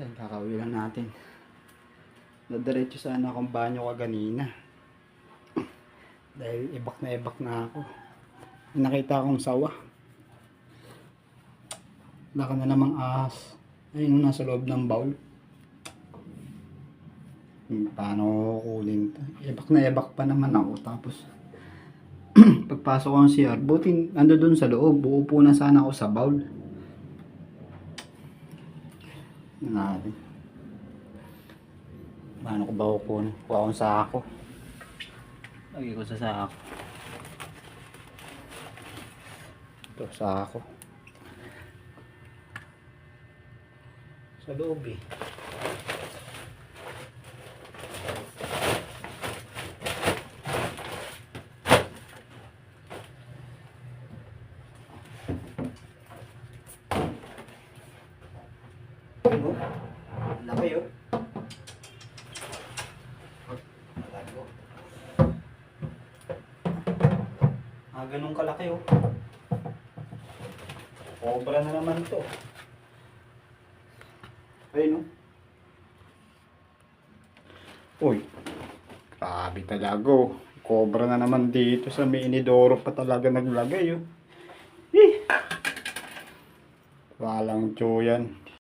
Yan, kakauwi lang natin. Nadiretso sana akong banyo kaganina. Dahil ibak na ibak na ako. Nakita akong sawa. Laka na namang ahas. Ayun, nasa loob ng bowl. Hmm, Paano kukunin to? Ibak na ibak pa naman ako. Tapos, pagpasok ko ng CR, buti ando dun sa loob. Uupo na sana ako sa bowl. Natin. Paano ko ba kukunin? Kuha akong sako. Lagi ko sa sako. Ito, sako. Sa loob eh. Oh, laki oh. Lago. Ah, ganun kalaki oh. Cobra na naman to. Ayun oh. Uy. Grabe talaga oh. Cobra na naman dito sa Minidoro pa talaga naglagay oh. Eh. Walang tiyo yan.